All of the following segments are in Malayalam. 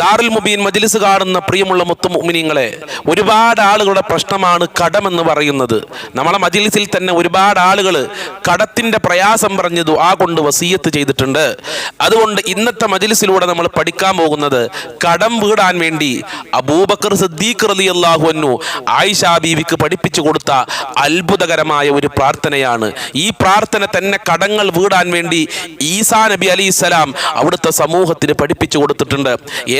ദാറുൽ മുബീൻ മജ്ലിസ് കാണുന്ന പ്രിയമുള്ള മുത്തുമുമിനിങ്ങളെ ഒരുപാട് ആളുകളുടെ പ്രശ്നമാണ് കടമെന്ന് പറയുന്നത്. നമ്മളെ മജ്ലിസിൽ തന്നെ ഒരുപാട് ആളുകൾ കടത്തിന്റെ പ്രയാസം പറഞ്ഞ് ദുആ കൊണ്ട് വസീയത്ത് ചെയ്തിട്ടുണ്ട്. അതുകൊണ്ട് ഇന്നത്തെ മജ്ലിസിലൂടെ നമ്മൾ പഠിക്കാൻ പോകുന്നത് കടം വീടാൻ വേണ്ടി അബൂബക്കർ സിദ്ദീഖ് റളിയല്ലാഹു അൻഹു ആയിഷ ബീവിക്ക് പഠിപ്പിച്ചു കൊടുത്ത അത്ഭുതകരമായ ഒരു പ്രാർത്ഥനയാണ്. ഈ പ്രാർത്ഥന തന്നെ കടങ്ങൾ വീടാൻ വേണ്ടി ഈസാ നബി അലി സ്വലാം അവിടുത്തെ സമൂഹത്തിന് പഠിപ്പിച്ചു കൊടുത്തിട്ടുണ്ട്.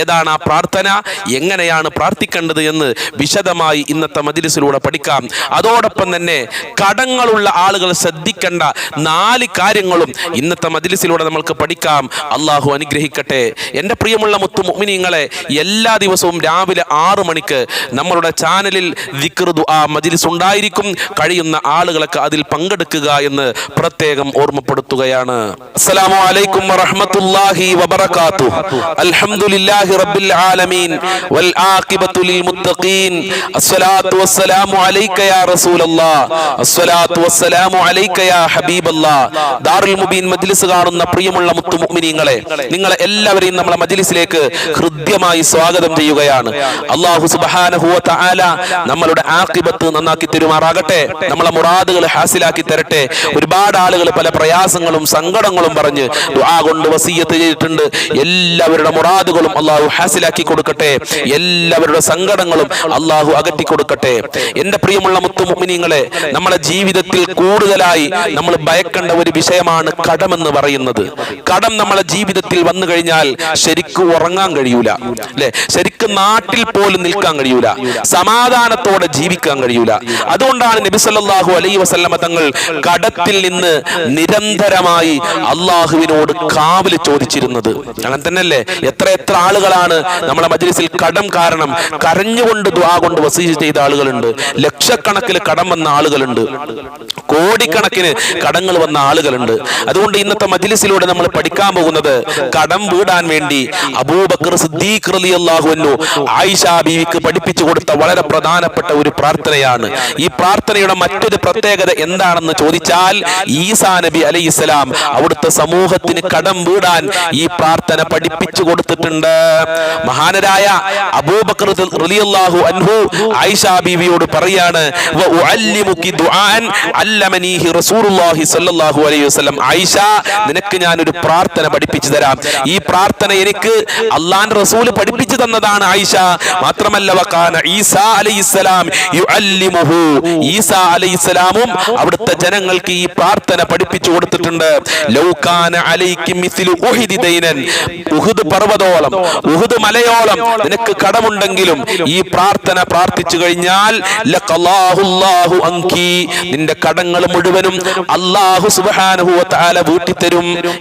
ഏതാണ് ആ പ്രാർത്ഥന? എങ്ങനെയാണ് പ്രാർത്ഥിക്കേണ്ടത് എന്ന് വിശദമായി ഇന്നത്തെ മജിലിസിലൂടെ പഠിക്കാം. അതോടൊപ്പം തന്നെ കടങ്ങളുള്ള ആളുകൾ ശ്രദ്ധിക്കേണ്ട നാല് കാര്യങ്ങളും ഇന്നത്തെ മജിലിസിലൂടെ നമ്മൾക്ക് പഠിക്കാം. അള്ളാഹു അനുഗ്രഹിക്കട്ടെ. എന്റെ പ്രിയമുള്ള മുത്തു മുഅ്മിനീങ്ങളെ എല്ലാ ദിവസവും രാവിലെ ആറ് മണിക്ക് നമ്മളുടെ ചാനലിൽ ദിക്റുദു ആ മജിലിസ് ഉണ്ടായിരിക്കും. കഴിയുന്ന ആളുകളൊക്കെ അതിൽ പങ്കെടുക്കുക എന്ന് പ്രത്യേകം ഓർമ്മപ്പെടുത്തുകയാണ്. അസ്സലാമു അലൈക്കും വറഹ്മത്തുള്ളാഹി വബറകാതുഹു. അൽഹംദുലില്ലാഹി റബ്ബിൽ ആലമീൻ. വൽ ആഖിബത്തു മുത്തഖീൻ. അസ്സലാത്തു വസ്സലാമു അലൈക യാ റസൂലല്ലാഹ് അസ്സലാത്തു വസ്സലാമു അലൈക യാ ഹബീബല്ലാഹ് ദാറുൽ മുബീൻ മജ്ലിസ് കാണുന്ന പ്രിയമുള്ള മുത്തു മുഅ്മിനീങ്ങളെ മജ്ലിസിലേക്ക് ഹൃദ്യമായി സ്വാഗതം ചെയ്യുകയാണ്. അല്ലാഹു സുബ്ഹാനഹു വ തആല ആഖിബത്ത് നന്നാക്കി തരുമാറാകട്ടെ. നമ്മളെ മുറാദുകൾ ഹാസിലാക്കി തരട്ടെ. ഒരുപാട് ആളുകൾ പല പ്രയാസങ്ങളും സങ്കടങ്ങളും പറഞ്ഞ് ദുആ കൊണ്ട് വസീയത്ത് ചെയ്തിട്ടുണ്ട്. എല്ലാവരുടെ മുറാദുകളും അള്ളാഹു ഹാസിലാക്കി കൊടുക്കട്ടെ. എല്ലാവരുടെ സങ്കടങ്ങളും അള്ളാഹു അകറ്റി കൊടുക്കട്ടെ. എന്റെ പ്രിയമുള്ള മുത്തുമുമിനിങ്ങളെ നമ്മളെ ജീവിതത്തിൽ കൂടുതലായി നമ്മൾ ഭയക്കേണ്ട ഒരു വിഷയമാണ് കടമെന്ന് പറയുന്നത്. കടം നമ്മളെ ജീവിതത്തിൽ വന്നു കഴിഞ്ഞാൽ ശരിക്കും ഉറങ്ങാൻ കഴിയൂല. അല്ലെ? ശരിക്കും നാട്ടിൽ പോലും നിൽക്കാൻ കഴിയൂല. സമാധാനത്തോടെ ജീവിക്കാൻ കഴിയൂല. അതുകൊണ്ടാണ് നബി സല്ലാഹു അലൈ വസല്ലമ തങ്ങൾ കടത്തിൽ നിന്ന് നിരന്തരമായി അള്ളാഹുവിനോട് കാവൽ ചോദിച്ചിരുന്നത്. അങ്ങനെ തന്നെയല്ലേ? എത്ര എത്ര ആളുകളാണ് നമ്മുടെ മജ്ലിസിൽ കടം കാരണം കരഞ്ഞുകൊണ്ട് ദ്വാ കൊണ്ട് വസീസ് ചെയ്ത ആളുകളുണ്ട്. ലക്ഷക്കണക്കിന് കടം വന്ന ആളുകളുണ്ട്. കോടിക്കണക്കിന് കടങ്ങൾ വന്ന ആളുകളുണ്ട്. അതുകൊണ്ട് ഇന്നത്തെ മജ്ലിസിലൂടെ നമ്മൾ പഠിക്കാൻ പോകുന്നത് കടം വീടാൻ വേണ്ടി അബൂബക്കർ സിദ്ദീഖ് റളിയല്ലാഹു അൻഹു ആയിഷ ബീവിക്ക് പഠിപ്പിച്ചു കൊടുത്ത വളരെ പ്രധാനപ്പെട്ട ഒരു പ്രാർത്ഥനയാണ്. ഈ പ്രാർത്ഥനയുടെ മറ്റൊരു പ്രത്യേകത എന്താണെന്ന് ചോദിച്ചാൽ ഈസാ നബി അലൈഹി സ്വലാം അവിടുത്തെ സമൂഹത്തിന് കടം വീടാൻ ഈ പ്രാർത്ഥന പഠിപ്പിച്ചു കൊടുത്തിട്ടുണ്ട്. മഹാനരായ അബൂബക്കർ റളിയല്ലാഹു അൻഹു ആയിഷാ ബീവിയോട് പറയാണ് "വ ദുആൻ അല്ലമനീഹി റസൂലുള്ളാഹി സ്വല്ലല്ലാഹു അലൈഹി വസല്ലം. ആയിഷ നിനക്ക് ഒരു പ്രാർത്ഥന പഠിപ്പിച്ചു തരാം. ഈ പ്രാർത്ഥന എനിക്ക് അള്ളാൻ റസൂൽ പഠിപ്പിച്ചു തന്നതാണ്. ആയിഷ. മാത്രമല്ല വകാന ഈസാ അലൈഹിസ്സലാം യുഅല്ലിമുഹു. ഈസാ അലൈഹിസ്സലാമും അവിടുത്തെ ജനങ്ങൾക്ക് ഈ പ്രാർത്ഥന പഠിപ്പിച്ചു കൊടുത്തിട്ടുണ്ട്. ലൗകാന അലൈകി മിസ്ലു ഉഹിദി ദൈനൻ. ഉഹുദ് പർവതോളം ഉഹുദ് മലയോളം നിനക്ക് കടമുണ്ടെങ്കിലും ഈ പ്രാർത്ഥന പ്രാർത്ഥിച്ചു കഴിഞ്ഞാൽ ലഖല്ലാഹുല്ലാഹു അൻകി. നിന്റെ കടങ്ങൾ മുഴുവനും അല്ലാഹു സുബ്ഹാനഹു വ തആല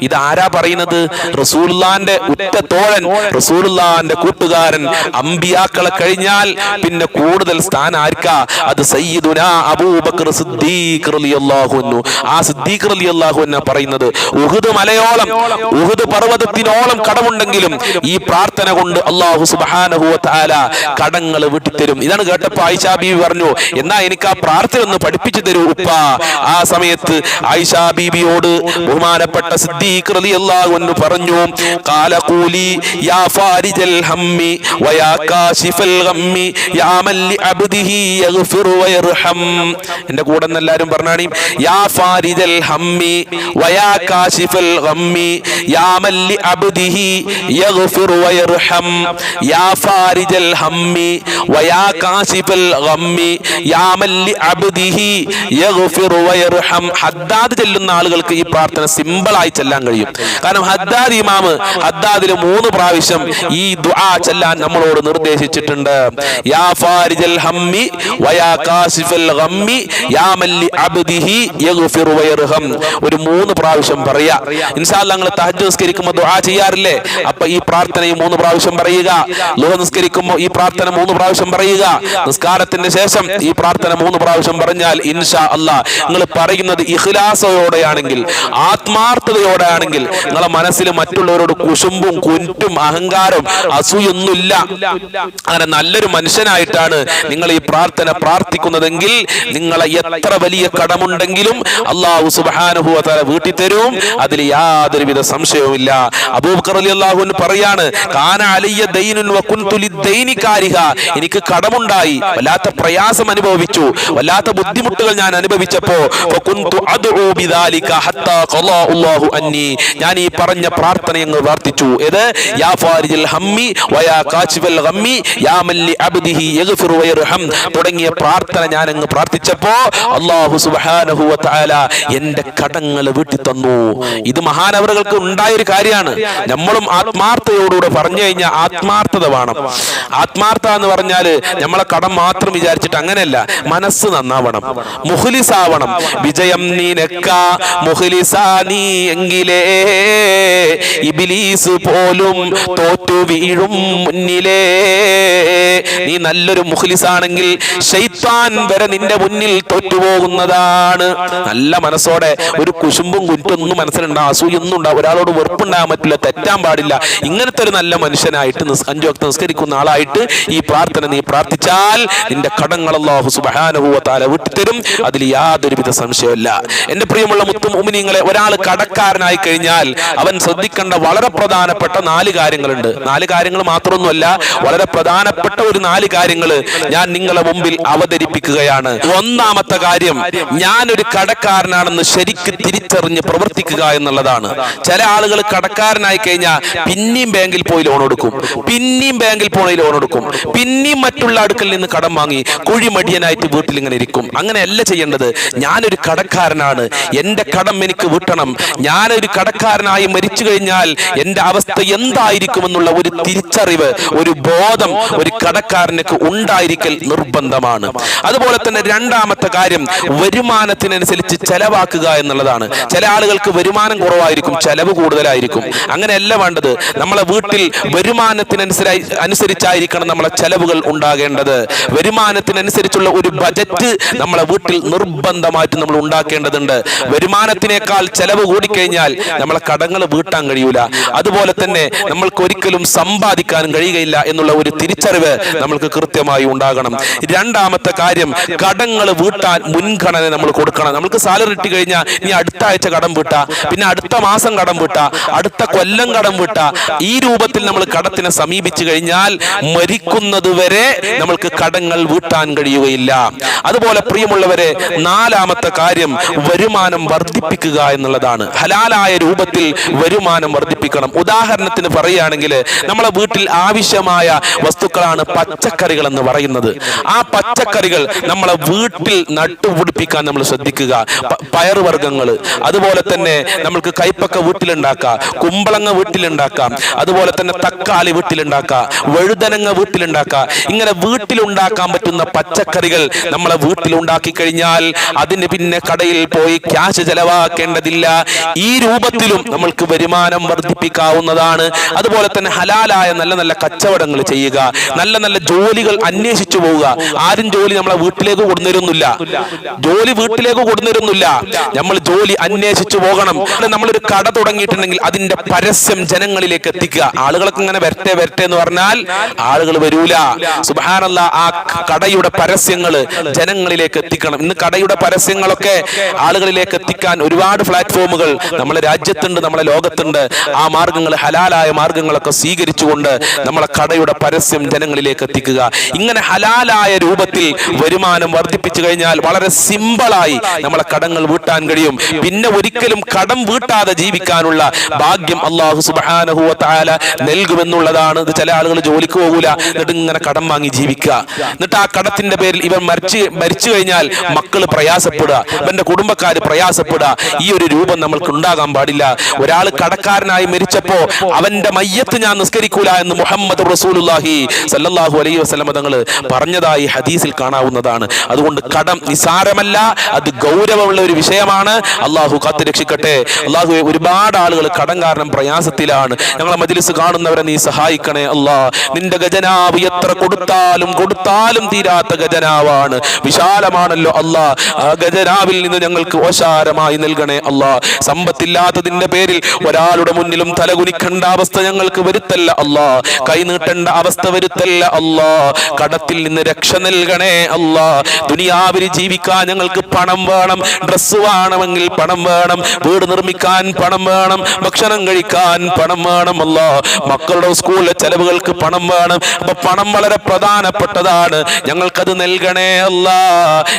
ഇത് ആരാ പറയുന്നത്? റസൂലുള്ളാന്റെ ഉറ്റ തോഴൻ റസൂലുള്ളാന്റെ കൂട്ടുകാരൻ അമ്പിയാക്കളെ കഴിഞ്ഞാൽ പിന്നെ കൂടുതൽ സ്ഥാനം ആർക്കാ അത് സയ്യിദുനാ അബൂബക്കർ സിദ്ദീഖ് റളിയല്ലാഹു അൻഹു. ആ സിദ്ദീഖ് റളിയല്ലാഹു അൻഹു പറയുന്നത് ഉഹുദ് മലയോളം ഉഹുദ് പർവതത്തിനോളം കടമുണ്ടെങ്കിലും ഈ പ്രാർത്ഥന കൊണ്ട് അള്ളാഹു സുബ്ഹാനഹു വ തആല കടങ്ങൾ വിട്ടുതരും ഇതാണ് കേട്ടപ്പോൾ ആയിഷ ബീവി പറഞ്ഞു എന്നാ എനിക്ക് ആ പ്രാർത്ഥന ഒന്ന് പഠിപ്പിച്ചു തരൂ ഉപ്പ. ആ സമയത്ത് ആയിഷ ബീബിയോട് ബഹുമാനപ്പെട്ട സിദ്ദീഖ് റളിയല്ലാഹു അൻഹു പറഞ്ഞു ഖാല ഖൂലി യാ ഫാരിജൽ ഹമ്മി എന്റെ കൂടെ എല്ലാരും പറഞ്ഞാണി യാ ഫാരിജൽ ഹമ്മി ഗമ്മി യാ മല്ലി അബ്ദിഹി യഗ്ഫിർ വയർഹം. യാ ഫാരിജൽ ഹമ്മി ഗമ്മി യാ മല്ലി അബ്ദിഹി യഗ്ഫിർ വയർഹം. ഹദ്ദാദ് ആളുകൾക്ക് ഈ പ്രാർത്ഥന സിമ്പിൾ ആയി ചെല്ലാൻ കഴിയും. കാരണം ഹദ്ദാദ് ഇമാമ് ഹദ്ദാദിൽ മൂന്ന് പ്രാവശ്യം ഈ ദുആ ചെല്ലാൻ നമ്മളോട് നിർദ്ദേശിച്ചിട്ടുണ്ട്. യാ ഫാരിജൽ ഹമ്മി വയാ കാസിഫൽ ഗമ്മി യാ മല്ലി അബ്ദിഹി യഗ്ഫിർ വയർഹം. ഒരു മൂന്ന് പ്രാവശ്യം പറയാ. ഇൻഷാല്ല നിങ്ങൾ തഹജ്ജുദ് നിസ്കരിക്കുമ്പോൾ ദുആ ചെയ്യാറില്ലേ? അപ്പൊ ഈ പ്രാർത്ഥനയും മൂന്ന് പ്രാവശ്യം പറയുക. ലുഹ നിസ്കരിക്കുമ്പോൾ ഈ പ്രാർത്ഥന മൂന്ന് പ്രാവശ്യം പറയുക. നിസ്കാരത്തിന്റെ ശേഷം ഈ പ്രാർത്ഥന മൂന്ന് പ്രാവശ്യം പറഞ്ഞാൽ ഇൻഷാ അല്ലാ നിങ്ങൾ പറയുന്നത് ഇഖ്ലാസോടെയാണെങ്കിൽ ആത്മാർത്ഥതയോടെയാണെങ്കിൽ നിങ്ങളെ മനസ്സിൽ മറ്റുള്ളവരോട് കുശുമ്പും കുറ്റും അഹങ്കാരം അസൂയൊന്നുമില്ല അങ്ങനെ നല്ലൊരു മനുഷ്യനായിട്ടാണ് നിങ്ങൾ ഈ പ്രാർത്ഥന പ്രാർത്ഥിക്കുന്നതെങ്കിൽ നിങ്ങളെ എത്ര വലിയ കടമുണ്ടെങ്കിലും അള്ളാഹു സുബാനുഭവത്താല വീട്ടിൽ തരും. അതിൽ യാതൊരുവിധ സംശയവുമില്ല. അബൂബക്കർ അലി അള്ളാഹുവിന് പറയാണ് കാന അലിയ ദൈനുൻ. എനിക്ക് കടമുണ്ടായി. വല്ലാത്ത പ്രയാസം അനുഭവിച്ചു. വല്ലാത്ത ബുദ്ധിമുട്ടുകൾ ഞാൻ അനുഭവിച്ചപ്പോ ഞാൻ ഈ പറഞ്ഞ പ്രാർത്ഥന അങ്ങ് പ്രാർത്ഥിച്ചു യാ ഫാരിജിൽ ഹമ്മി ഗമ്മി യാ മല്ലി അബ്ദിഹി തുടങ്ങിയ പ്രാർത്ഥന ഞാൻ അങ്ങ് പ്രാർത്ഥിച്ചപ്പോ അല്ലാഹു സുബ്ഹാനഹു വ തആല എന്റെ കടങ്ങൾ വീട്ടി തന്നു. ഇത് മഹാനവറുകൾക്ക് ഉണ്ടായ ഒരു കാര്യമാണ്. നമ്മളും ആത്മാർത്ഥതയോടുകൂടെ പറഞ്ഞു കഴിഞ്ഞാൽ ആത്മാർത്ഥത വേണം. ആത്മാർത്ഥ എന്ന് പറഞ്ഞാൽ നമ്മളെ കടം മാത്രം വിചാരിച്ചിട്ട് അങ്ങനെയല്ല മനസ്സ് നന്നാവണം മുഖ്ലിസാവണം. വിജയം നീനക്ക മുഖ്ലിസാ നീ എങ്കിലേ. ഇബിലീസ് പോലും തോറ്റു വീഴും മുന്നിലേ നീ നല്ലൊരു മുഖ്ലിസാണെങ്കിൽ ഷെയ്ത്താൻ വരെ നിന്റെ മുന്നിൽ തോറ്റുപോകുന്നതാണ്. നല്ല മനസ്സോടെ ഒരു കുശുമ്പും കുറ്റൊന്നും മനസ്സിലുണ്ടാവും അസൂയൊന്നും ഉണ്ടാവും ഒരാളോട് വെറുപ്പുണ്ടാകാൻ പറ്റില്ല തെറ്റാൻ പാടില്ല. ഇങ്ങനത്തെ ഒരു നല്ല മനുഷ്യനായിട്ട് അഞ്ചു വക്ത നിസ്കരിക്കുന്ന ആളായിട്ട് ഈ പ്രാർത്ഥന നീ പ്രാർത്ഥിച്ചാൽ നിന്റെ കടങ്ങൾ അല്ലാഹു സുബ്ഹാനഹു വിട്ടുതരും. അതിൽ യാതൊരുവിധ സംശയമില്ല എന്റെ പ്രിയമുള്ള മുത്തുമുമിനിങ്ങളെ ഒരാൾ കടക്കാരനായി കഴിഞ്ഞാൽ അവൻ ശ്രദ്ധിക്കേണ്ട വളരെ പ്രധാനപ്പെട്ട നാല് കാര്യങ്ങളുണ്ട്. നാല് കാര്യങ്ങൾ മാത്രമൊന്നുമല്ല. വളരെ പ്രധാനപ്പെട്ട ഒരു നാല് കാര്യങ്ങൾ ഞാൻ നിങ്ങളെ മുമ്പിൽ അവതരിപ്പിക്കുകയാണ്. ഒന്നാമത്തെ കാര്യം ഞാൻ ഒരു കടക്കാരനാണെന്ന് ശരിക്ക് തിരിച്ചറിഞ്ഞ് പ്രവർത്തിക്കുക എന്നുള്ളതാണ്. ചില ആളുകൾ കടക്കാരനായി കഴിഞ്ഞാൽ പിന്നെയും ബാങ്കിൽ പോയി ലോൺ എടുക്കും പിന്നെയും ബാങ്കിൽ പോയി ലോൺ എടുക്കും പിന്നെയും മറ്റുള്ള അടുക്കൽ നിന്ന് കടം വാങ്ങി കുഴിമടിയനായിട്ട് വീട്ടിൽ ഇങ്ങനെ ഇരിക്കും. അങ്ങനെയല്ല ചെയ്യേണ്ടത്. ഞാനൊരു കടക്കാരനാണ്. എന്റെ കടം എനിക്ക് വീട്ടണം. ഞാനൊരു കടക്കാരനായി മരിച്ചു കഴിഞ്ഞാൽ എന്റെ അവസ്ഥ എന്തായിരിക്കുമെന്നുള്ള ഒരു തിരിച്ചറിവ് ഒരു ബോധം ഒരു കടക്കാരനക്ക് ഉണ്ടായിരിക്കൽ നിർബന്ധമാണ്. അതുപോലെ തന്നെ രണ്ടാമത്തെ കാര്യം വരുമാനത്തിനനുസരിച്ച് ചെലവാക്കുക എന്നുള്ളതാണ്. ചില ആളുകൾക്ക് വരുമാനം കുറവായിരിക്കും ചെലവ് കൂടുതലായിരിക്കും. അങ്ങനെയല്ല വേണ്ടത്. നമ്മളെ വീട്ടിൽ വരുമാനത്തിനനുസരി അനുസരിച്ചായിരിക്കണം നമ്മളെ ചെലവുകൾ ഉണ്ടാകേണ്ടത്. വരുമാനത്തിനനുസരിച്ചുള്ള ഒരു ബജറ്റ് നമ്മളെ വീട്ടിൽ നിർബന്ധമായിട്ട് നമ്മൾ ഉണ്ടാക്കേണ്ടതുണ്ട്. വരുമാനത്തിനേക്കാൾ ചെലവ് കൂടിക്കഴിഞ്ഞാൽ നമ്മളെ കടങ്ങൾ വീട്ടാൻ കഴിയൂല. അതുപോലെ തന്നെ നമ്മൾക്ക് ഒരിക്കലും സമ്പാദിക്കാനും കഴിയുകയില്ല എന്നുള്ള ഒരു തിരിച്ചറിവ് നമ്മൾക്ക് കൃത്യമായി ഉണ്ടാകണം. രണ്ടാമത്തെ കാര്യം കടങ്ങൾ വീട്ടാൻ മുൻഗണന നമ്മൾ കൊടുക്കണം. നമ്മൾക്ക് സാലറി ഇട്ട് കഴിഞ്ഞാൽ നീ അടുത്ത ആഴ്ച കടം വീട്ട പിന്നെ അടുത്ത മാസം കടം വീട്ട അടുത്ത കൊല്ലം കടം വീട്ട. ഈ രൂപത്തിൽ നമ്മൾ കടത്തിനെ സമീപിച്ചു കഴിഞ്ഞാൽ മരിക്കുന്നത് വരെ നമ്മൾക്ക് കടങ്ങൾ വീട്ടാൻ കഴിയുകയില്ല. അതുപോലെ പ്രിയമുള്ളവരെ നാലാമത്തെ കാര്യം വരുമാനം വർദ്ധിപ്പിക്കുക എന്നുള്ളതാണ്. ഹലാലായ രൂപത്തിൽ വരുമാനം വർദ്ധിപ്പിക്കണം. ഉദാഹരണത്തിന് പറയുകയാണെങ്കിൽ നമ്മളെ വീട്ടിൽ ആവശ്യമായ വസ്തുക്കളാണ് പച്ചക്കറികൾ എന്ന് പറയുന്നത്. ആ പച്ചക്കറികൾ നമ്മളെ വീട്ടിൽ നട്ടുപിടിപ്പിക്കാൻ നമ്മൾ ശ്രദ്ധിക്കുക. പയറുവർഗങ്ങൾ അതുപോലെ തന്നെ നമ്മൾക്ക് കൈപ്പക്ക വീട്ടിലുണ്ടാക്കാം കുമ്പളങ്ങ വീട്ടിലുണ്ടാക്കാം അതുപോലെ തന്നെ തക്കാളി വീട്ടിലുണ്ടാക്കാം വഴുതനങ്ങ വീട്ടിലുണ്ടാക്കാം ഇങ്ങനെ വീട്ടിലുണ്ടാക്കാൻ പറ്റുന്ന പച്ചക്കറികൾ നമ്മളെ വീട്ടിൽ ഉണ്ടാക്കി കഴിഞ്ഞാൽ അതിന് പിന്നെ കടയിൽ പോയി ക്യാഷ് ചെലവാക്കേണ്ടതില്ല. ഈ രൂപത്തിലും നമ്മൾക്ക് വരുമാനം വർദ്ധിപ്പിക്കാവുന്നതാണ്. അതുപോലെ തന്നെ ഹലാലായ നല്ല നല്ല കച്ചവടങ്ങൾ ചെയ്യുക നല്ല നല്ല ജോലികൾ അന്വേഷിച്ചു പോവുക. ആരും ജോലി നമ്മളെ വീട്ടിലേക്ക് കൊടുന്നിരുന്നില്ല ജോലി വീട്ടിലേക്ക് കൊടുന്നിരുന്നില്ല നമ്മൾ ജോലി അന്വേഷിച്ചു പോകണം. നമ്മളൊരു കട തുടങ്ങിയിട്ടുണ്ടെങ്കിൽ അതിന്റെ പരസ്യം ജനങ്ങളിലേക്ക് എത്തിക്കുക. ആളുകൾക്ക് ഇങ്ങനെ വരട്ടെ വരട്ടെ എന്ന് പറഞ്ഞാൽ ആളുകൾ വരൂല. സുബാനല്ല ആ കടയുടെ പരസ്യങ്ങൾ ജനങ്ങളിലേക്ക് എത്തിക്കണം. ഇന്ന് കടയുടെ പരസ്യങ്ങളൊക്കെ ആളുകളിലേക്ക് എത്തിക്കാൻ ഒരുപാട് പ്ലാറ്റ്ഫോമുകൾ നമ്മളെ രാജ്യത്തുണ്ട് നമ്മളെ ലോകത്തുണ്ട്. ആ മാർഗങ്ങൾ ഹലാലായ മാർഗങ്ങളൊക്കെ സ്വീകരിച്ചുകൊണ്ട് നമ്മളെ കടയുടെ പരസ്യം ജനങ്ങളിലേക്ക് എത്തിക്കുക. ഇങ്ങനെ ഹലാലായ രൂപത്തിൽ വരുമാനം വർദ്ധിപ്പിച്ചു കഴിഞ്ഞാൽ വളരെ സിമ്പിളായി നമ്മളെ കടങ്ങൾ വീട്ടാൻ കഴിയും. പിന്നെ ഒരിക്കലും കടം വീട്ടാതെ ജീവിക്കാനുള്ള ഭാഗ്യം അള്ളാഹു സുബാനഹുവ താല നൽകുമെന്നുള്ളതാണ്. ഇത് ചില ആളുകൾ ജോലിക്ക് പോകൂല എന്നിട്ട് ഇങ്ങനെ കടം വാങ്ങി ജീവിക്കുക. എന്നിട്ട് ആ കടത്തിന്റെ പേരിൽ ഇവൻ മരിച്ചു മരിച്ചു കഴിഞ്ഞാൽ മക്കൾ പ്രയാസപ്പെടുക ഇവന്റെ കുടുംബക്കാർ പ്രയാസപ്പെടുക. ഈ ഒരു രൂപം നമ്മൾക്ക് ഉണ്ടാകാൻ പാടില്ല. ഒരാൾ കടക്കാരനായി മരിച്ചപ്പോ അവന്റെ മയ്യത്ത് ഞാൻ നിസ്കരിക്കൂല എന്ന് മുഹമ്മദ് റസൂലുള്ളാഹി സല്ലല്ലാഹു അലൈഹി വസല്ലം തങ്ങൾ പറഞ്ഞതായി ഹദീസിൽ കാണാവുന്നതാണ്. അതുകൊണ്ട് കടം നിസാരമല്ല അത് ഗൗരവമുള്ള ഒരു വിഷയമാണ്. അള്ളാഹു കാത്തു രക്ഷിക്കട്ടെ. അള്ളാഹു ഒരുപാട് ആളുകൾ കടം കാരണം പ്രയാസത്തിലാണ്. ഞങ്ങളെ മജ്ലിസ് കാണുന്നവരെ നീ സഹായിക്കണേ അല്ലാ. നിന്റെ ഗജനാവ് എത്ര കൊടുത്താലും കൊടുത്താലും തീരാത്ത ഗജനാവാണ് വിശാലമാണല്ലോ അല്ലാ. ആ ഗജനാവിൽ നിന്ന് ഞങ്ങൾക്ക് ഓശാരമായി നൽകണേ അല്ലാ. സമ്പത്തില്ലാത്തതിന്റെ പേരിൽ ഒരാളുടെ മുന്നിലും തലകുനിക്കേണ്ട അവസ്ഥ ഞങ്ങൾക്ക് വരുത്തല്ല അല്ലാ. കൈ കൈനീട്ടേണ്ട അവസ്ഥ വരുത്തല്ല അല്ലാ. കടത്തിൽ നിന്ന് രക്ഷ നൽകണേ അല്ലാ. ദുനിയാവിൽ ജീവിക്കാൻ ഞങ്ങൾക്ക് പണം വേണം ഡ്രസ്സ് വേണമെങ്കിൽ പണം വേണം വീട് നിർമ്മിക്കാൻ പണം വേണം ഭക്ഷണം കഴിക്കാൻ പണം വേണം അല്ലാ. മക്കളുടെ സ്കൂളിലെ ചെലവുകൾക്ക് പണം വേണം. അപ്പൊ പണം വളരെ പ്രധാനപ്പെട്ടതാണ്. ഞങ്ങൾക്കത് നൽകണേ അല്ലാ.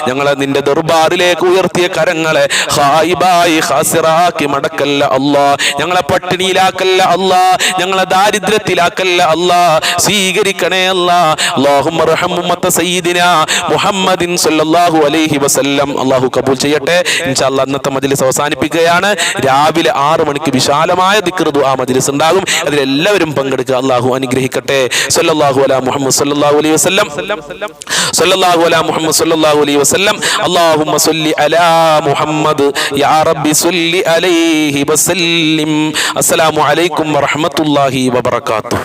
ഞങ്ങളെ നിന്റെ ദർബാറിലേക്ക് ഉയർത്തിയ കരങ്ങളെ ഹായിബായി ഹാസിറാക്കി മടക്കല്ല അല്ലാ. ഞങ്ങളെ പട്ടിണിയിലാക്കല്ല അല്ലാ. ഞങ്ങളെ ദാരിദ്ര്യത്തിലാക്കല്ല അല്ലാ. സ്വീകരിക്കണേ അല്ലാ. അല്ലാഹുമ്മ സയ്യിദിന മുഹമ്മദിൻ സല്ലല്ലാഹു അലൈഹി വസല്ലം. അല്ലാഹു കബൂൽ ചെയ്യട്ടെ. ഇൻഷാ അല്ലാ അന്നത്തെ മജ്ലിസ് അവസാനിപ്പിക്കുകയാണ്. രാവിലെ ആറ് മണിക്ക് വിശാലമായ ദിക്ർ ആ മജ്ലിസ് ഉണ്ടാകും. അതിലെല്ലാവരും പങ്കെടുക്കുക. അല്ലാഹു അനുഗ്രഹിക്കട്ടെ. സല്ലല്ലാഹു അലാ മുഹമ്മദ് സല്ലല്ലാഹു അലൈഹി വസല്ലം. സല്ലല്ലാഹു അലാ മുഹമ്മദ് സല്ലല്ലാഹു അലൈഹി വസല്ലം. അല്ലാഹുമ്മ സല്ലി അലാ മുഹമ്മദ്. യാ റബ്ബി സല്ലി അലൈഹി വസല്ലിം. അസ്സലാമു അലൈക്കും വറഹ്മത്തുള്ളാഹി വബറകാതുഹു.